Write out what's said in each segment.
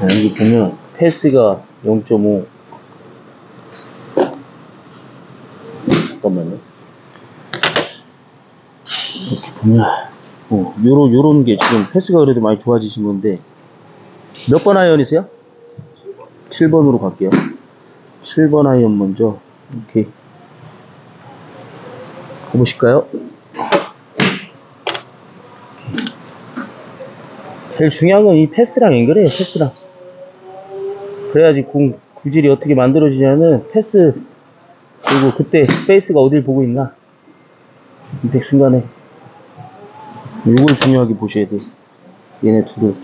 아, 여기 보면 패스가 0.5 잠깐만요 이렇게 보면 어, 요런 요런 게 지금 패스가 그래도 많이 좋아지신 건데 몇 번 아이언이세요? 7번 으로 갈게요 7번 아이언 먼저 이렇게 가보실까요? 제일 중요한 건 이 패스랑 앵글이에요 패스랑 그래야지 공 구질이 어떻게 만들어지냐는 패스. 그리고 그때 페이스가 어딜 보고 있나? 임팩 순간에. 이걸 중요하게 보셔야 돼. 얘네 둘을.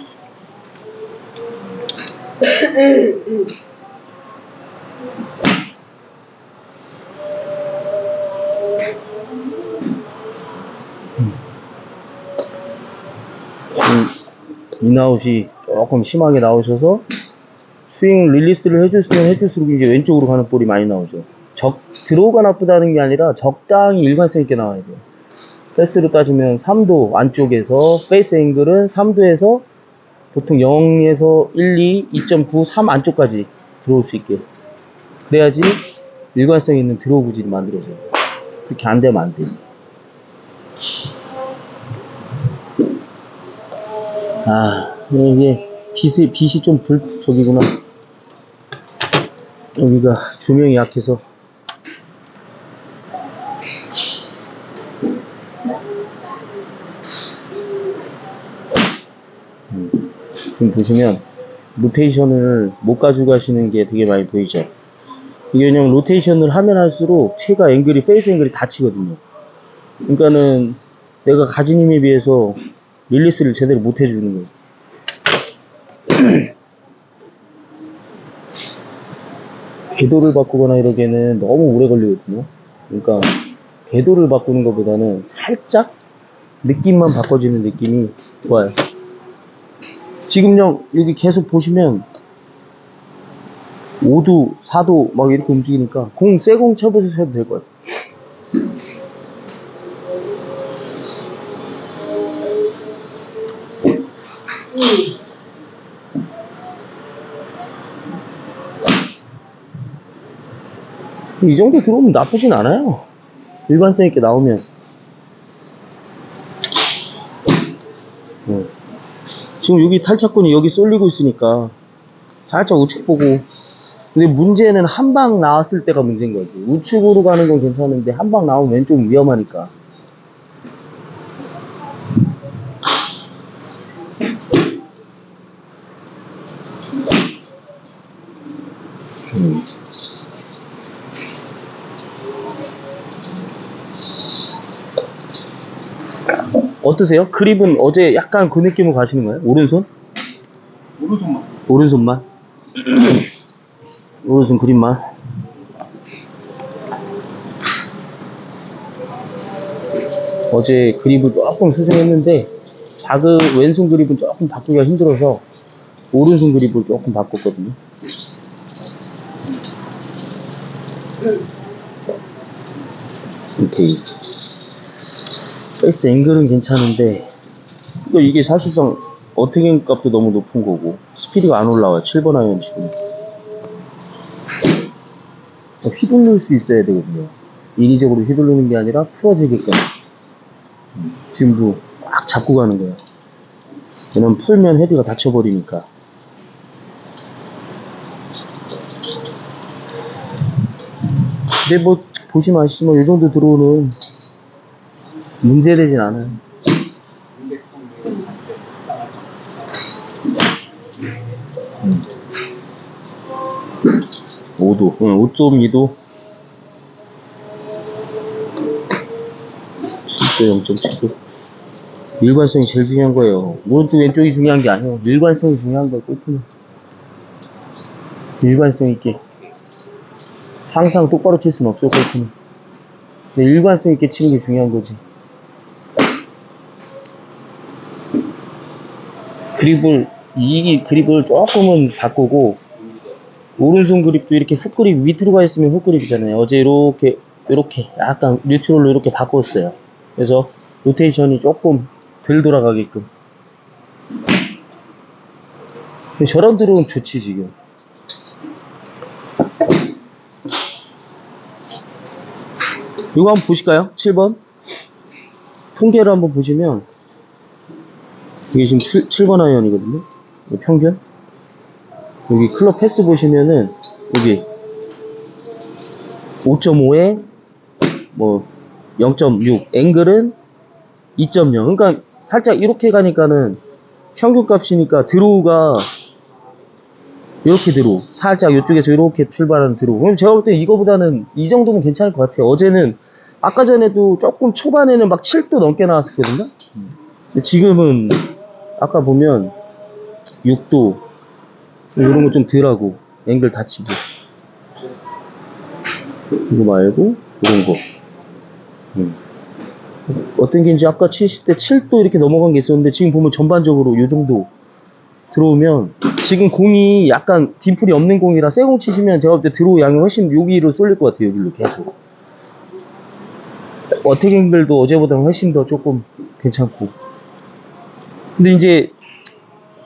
지금 인아웃이 조금 심하게 나오셔서 스윙 릴리스를 해줄수면 해줄수록 이제 왼쪽으로 가는 볼이 많이 나오죠. 적 들어오가 나쁘다는 게 아니라 적당히 일관성 있게 나와야 돼요. 패스로 따지면 3도 안쪽에서 페이스 앵글은 3도에서 보통 0에서 1, 2, 2.9, 3 안쪽까지 들어올 수 있게 그래야지 일관성 있는 드로우 구질이 만들어져요. 그렇게 안 되면 안 돼요. 아, 이게 빛이, 빛이 좀 불, 저기구나. 여기가 조명이 약해서. 음, 지금 보시면, 로테이션을 못 가져가시는 게 되게 많이 보이죠? 이게 왜냐면 로테이션을 하면 할수록 체가 앵글이, 페이스 앵글이 다치거든요. 그러니까는 내가 가진 힘에 비해서 릴리스를 제대로 못 해주는 거예요. 궤도를 바꾸거나 이러기에는 너무 오래 걸리거든요. 그러니까 궤도를 바꾸는 것보다는 살짝 느낌만 바꿔지는 느낌이 좋아요. 지금요 여기 계속 보시면 5도, 4도 막 이렇게 움직이니까 공새공 쳐보셔도 될 것 같아요. 이 정도 들어오면 나쁘진 않아요. 일관성 있게 나오면. 네. 지금 여기 탈착권이 여기 쏠리고 있으니까 살짝 우측 보고. 근데 문제는 한 방 나왔을 때가 문제인 거지. 우측으로 가는 건 괜찮은데 한 방 나오면 왼쪽 위험하니까. 어떠세요? 그립은 어제 약간 그 느낌으로 가시는 거예요? 오른손? 오른손만. 오른손만? 오른손 그립만? 어제 그립을 조금 수정했는데 작은 왼손 그립은 조금 바꾸기가 힘들어서 오른손 그립을 조금 바꿨거든요. 이렇게 페이스 앵글은 괜찮은데 또 이게 사실상 어택인 값도 너무 높은 거고 스피드가 안 올라와요. 7번 아이언 지금. 휘둘릴 수 있어야 되거든요. 인위적으로 휘둘르는 게 아니라 풀어지게끔. 음, 지금도 꽉 잡고 가는 거예요. 왜냐면 풀면 헤드가 다쳐버리니까. 근데 뭐 보시면 아시지만 이 정도 들어오는 문제되진 않아요 음. 5도, 응, 5.2도. 7도 0.7도. 일관성이 제일 중요한 거예요. 오른쪽 왼쪽이 중요한 게 아니에요. 일관성이 중요한 거예요, 골프는. 일관성 있게. 항상 똑바로 칠 수는 없어, 골프는. 근데 일관성 있게 치는 게 중요한 거지. 그립을, 이 그립을 조금은 바꾸고, 오른손 그립도 이렇게 훅 그립 밑으로 가 있으면 훅 그립이잖아요. 어제 이렇게 이렇게 약간 뉴트럴로 이렇게 바꿨어요. 그래서 로테이션이 조금 덜 돌아가게끔. 저런 드로우는 좋지 지금 이거 한번 보실까요? 7번 통계를 한번 보시면 이게 지금 7, 번 아이언이거든요. 이거 평균. 여기 클럽 패스 보시면은 여기 5.5에 뭐 0.6 앵글은 2.0 그러니까 살짝 이렇게 가니까는 평균 값이니까 드로우가 이렇게 드로우 살짝 이쪽에서 이렇게 출발하는 드로우. 그럼 제가 볼 때 이거보다는 이 정도면 괜찮을 것 같아요. 어제는 아까 전에도 조금 초반에는 막 7도 넘게 나왔었거든요. 근데 지금은 아까 보면 6도 이런 거 좀 덜하고 앵글 다치고 이거 말고 이런 거. 음. 어떤 게 이제 아까 치실 때 7도 이렇게 넘어간 게 있었는데 지금 보면 전반적으로 이 정도 들어오면 지금 공이 약간 딤플이 없는 공이라 새 공 치시면 제가 볼때 들어오 양이 훨씬 여기로 쏠릴 것 같아요 여기로 계속. 어택 앵글도 어제보다는 훨씬 더 조금 괜찮고 근데 이제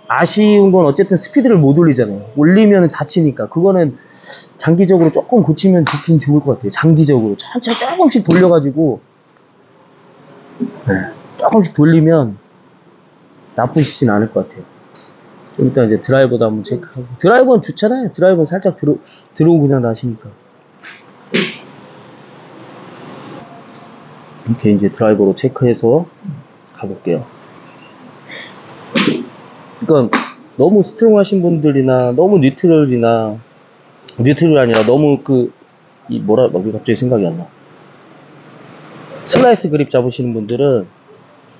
아쉬운 건 어쨌든 스피드를 못 올리잖아요 올리면 다치니까 그거는 장기적으로 조금 고치면 좋긴 좋을 것 같아요 장기적으로 천천히 조금씩 돌려가지고 네, 조금씩 돌리면 나쁘시진 않을 것 같아요. 좀 이따 이제 드라이버도 한번 체크하고. 드라이버는 좋잖아요. 드라이버는 살짝 들어, 들어오고 그냥 나시니까. 이렇게 이제 드라이버로 체크해서 가볼게요. 그러니까 너무 스트롱 하신 분들이나 너무 뉴트럴이나 뉴트럴이 아니라 너무 그, 이 뭐라, 막 갑자기 생각이 안 나. 슬라이스 그립 잡으시는 분들은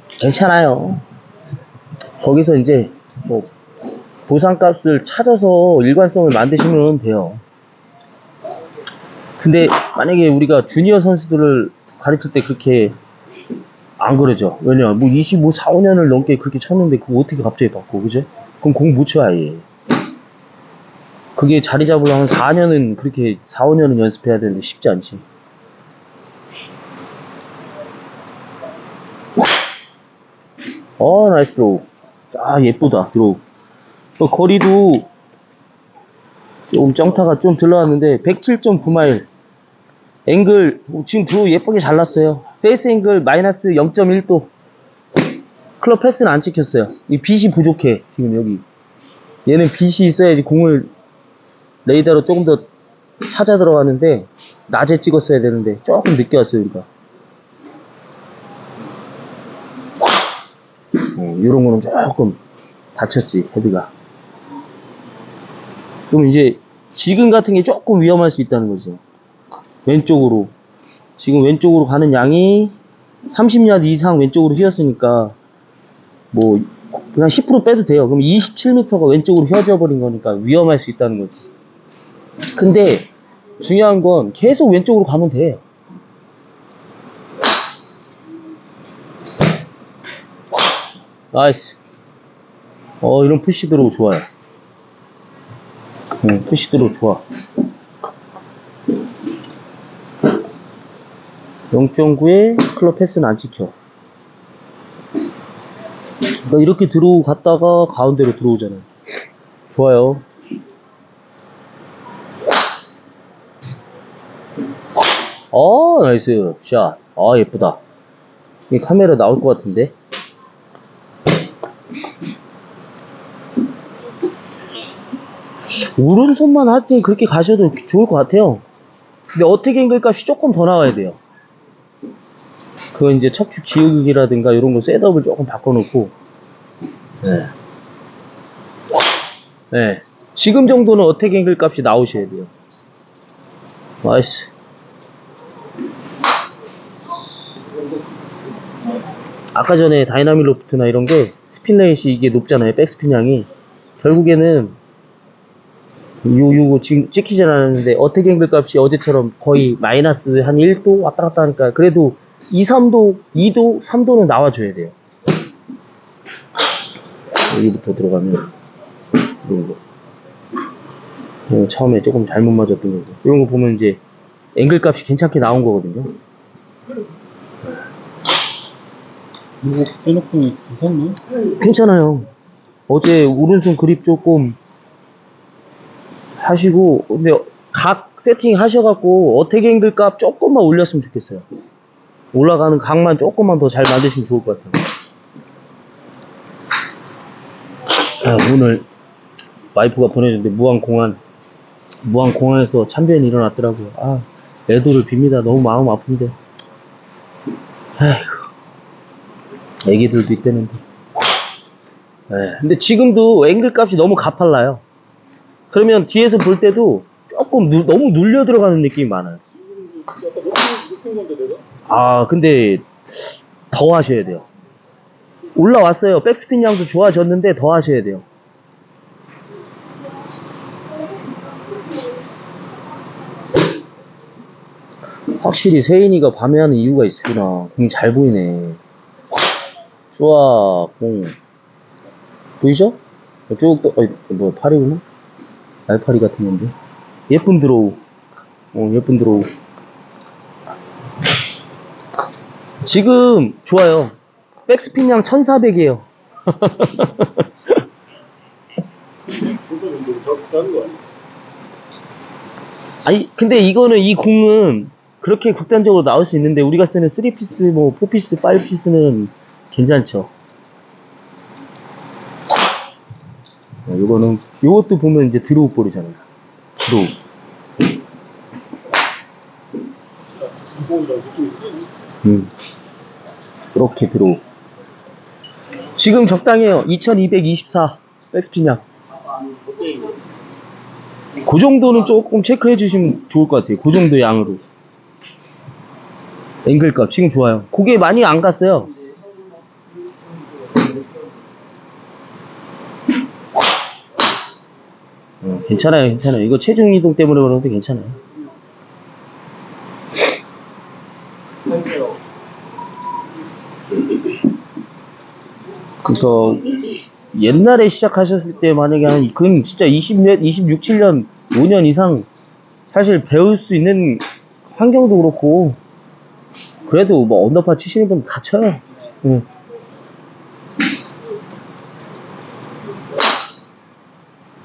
괜찮아요. 거기서 이제 뭐 보상값을 찾아서 일관성을 만드시면 돼요. 근데 만약에 우리가 주니어 선수들을 가르칠 때 그렇게 안 그러죠. 왜냐, 뭐 25, 4, 5년을 넘게 그렇게 쳤는데 그거 어떻게 갑자기 바꿔, 그죠? 그럼 공 못 쳐, 아예. 그게 자리 잡으려면 4년은 그렇게, 4, 5년은 연습해야 되는데 쉽지 않지. 어, 나이스 드로우. 아, 예쁘다, 드로우. 어, 거리도 조금 정타가 좀 들러왔는데, 107.9마일. 앵글, 어, 지금 드로우 예쁘게 잘랐어요. 페이스 앵글 마이너스 0.1도. 클럽 패스는 안 찍혔어요. 이 빛이 부족해, 지금 여기. 얘는 빛이 있어야지 공을 레이더로 조금 더 찾아 들어가는데, 낮에 찍었어야 되는데, 조금 늦게 왔어요, 우리가. 어, 이런 거는 조금 다쳤지 헤드가 그럼 이제 지금 같은 게 조금 위험할 수 있다는 거죠 왼쪽으로 지금 왼쪽으로 가는 양이 30야드 이상 왼쪽으로 휘었으니까 뭐 그냥 10% 빼도 돼요 그럼 27m가 왼쪽으로 휘어져 버린 거니까 위험할 수 있다는 거지 근데 중요한 건 계속 왼쪽으로 가면 돼 나이스. 어, 이런 푸시 드로우 좋아요. 응, 푸시 드로우 좋아. 0.9에 클럽 패스는 안 찍혀. 그러니까 이렇게 들어오고 갔다가 가운데로 들어오잖아요. 좋아요. 어, 나이스. 샷. 아, 예쁘다. 이 카메라 나올 것 같은데. 오른손만 하여튼 그렇게 가셔도 좋을 것 같아요. 근데 어택 앵글 값이 조금 더 나와야 돼요. 그건 이제 척추 기울기라든가 이런 거 셋업을 조금 바꿔놓고, 네. 네. 지금 정도는 어택 앵글 값이 나오셔야 돼요. 나이스. 아까 전에 다이나믹 로프트나 이런 게 스핀 레이시 이게 높잖아요. 백스핀 양이. 결국에는 요, 요거 지금 찍히진 않았는데, 어택 앵글 값이 어제처럼 거의 마이너스 한 1도 왔다 갔다 하니까, 그래도 2, 3도, 2도, 3도는 나와줘야 돼요. 여기부터 들어가면, 이런 거. 어, 처음에 조금 잘못 맞았던 거고. 이런 거 보면 이제, 앵글 값이 괜찮게 나온 거거든요. 이거 빼놓고 괜찮나? 괜찮아요. 어제 오른손 그립 조금 하시고 근데 각 세팅 하셔갖고 어택 앵글 값 조금만 올렸으면 좋겠어요. 올라가는 각만 조금만 더 잘 만드시면 좋을 것 같아요. 아, 오늘 와이프가 보내줬는데 무한공항 무한공항에서 참변이 일어났더라고요. 아 애도를 빕니다. 너무 마음 아픈데. 아이고 애기들도 있다는데. 예, 근데 지금도 앵글 값이 너무 가팔라요. 그러면 뒤에서 볼 때도 조금 누- 너무 눌려 들어가는 느낌이 많아요. 아, 근데 더 하셔야 돼요. 올라왔어요. 백스핀 양도 좋아졌는데 더 하셔야 돼요. 확실히 세인이가 밤에 하는 이유가 있구나. 공잘 보이네. 좋아, 공. 보이죠? 쭉, 떠, 어이, 뭐, 팔이구나? 날파리 같은 건데. 예쁜 드로우. 어, 예쁜 드로우. 지금 좋아요. 백스핀 양 1400이에요. 볼까 정도 작- 작은 거 아니야? 아니, 근데 이거는 이 공은 그렇게 극단적으로 나올 수 있는데 우리가 쓰는 3피스, 뭐 4피스, 5피스는 괜찮죠. 어, 요거는 요것도 보면 이제 드로우 볼이잖아요. 드로우. 음. 이렇게 들어오. 지금 적당해요. 2224 백스핀 양. 어때 이거? 그 정도는 조금 체크해 주시면 좋을 것 같아요. 그 정도 양으로. 앵글 값 지금 좋아요. 고개 많이 안 갔어요. 어, 괜찮아요, 괜찮아요. 이거 체중 이동 때문에 그러는데 괜찮아요. 상태요. 그러니까 옛날에 시작하셨을 때 만약에 한 그건 진짜 20몇, 26, 7년, 5년 이상 사실 배울 수 있는 환경도 그렇고 그래도 뭐 언더파 치시는 분 다 쳐요. 응.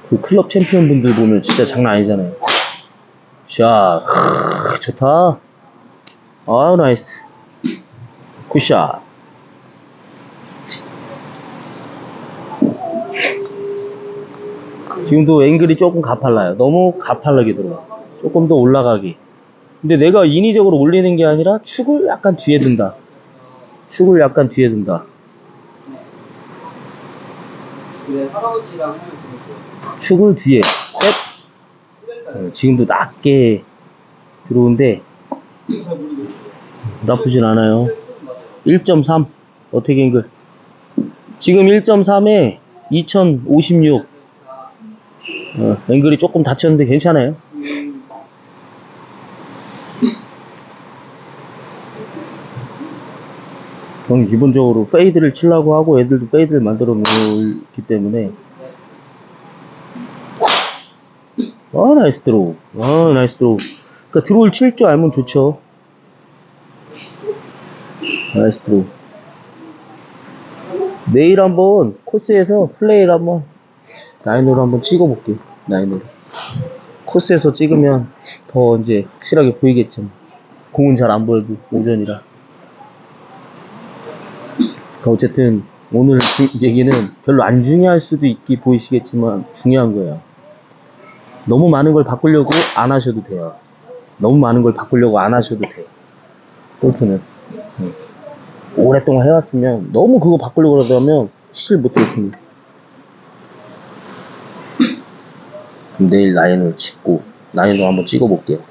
그 클럽 챔피언 분들 보면 진짜 장난 아니잖아요. 샷, 크, 좋다. 아, 나이스. 굿샷. 지금도 앵글이 조금 가팔라요. 너무 가팔르게 들어와. 조금 더 올라가기. 근데 내가 인위적으로 올리는 게 아니라 축을 약간 뒤에 든다. 축을 약간 뒤에 든다. 축을 뒤에. 백. 어, 지금도 낮게 들어오는데 나쁘진 않아요. 1.3 어떻게 앵글? 지금 1.3에 2056 어, 앵글이 조금 닫혔는데 괜찮아요. 저는 기본적으로 페이드를 치려고 하고 애들도 페이드를 만들어 놓기 때문에 아 나이스 드로우 아 나이스 드로우 그러니까 드로우를 칠 줄 알면 좋죠 나이스 드로우 내일 한번 코스에서 플레이를 한번 나인으로 한번 찍어볼게요. 나인으로. 코스에서 찍으면 더 이제 확실하게 보이겠죠. 공은 잘 안 보여도 오전이라. 그러니까 어쨌든 오늘 주- 얘기는 별로 안 중요할 수도 있기 보이시겠지만 중요한 거예요. 너무 많은 걸 바꾸려고 안 하셔도 돼요. 너무 많은 걸 바꾸려고 안 하셔도 돼요. 골프는. 응. 오랫동안 해왔으면 너무 그거 바꾸려고 그러면 치질. 그럼 내일 라인을 찍고 라인으로 한번 찍어볼게요.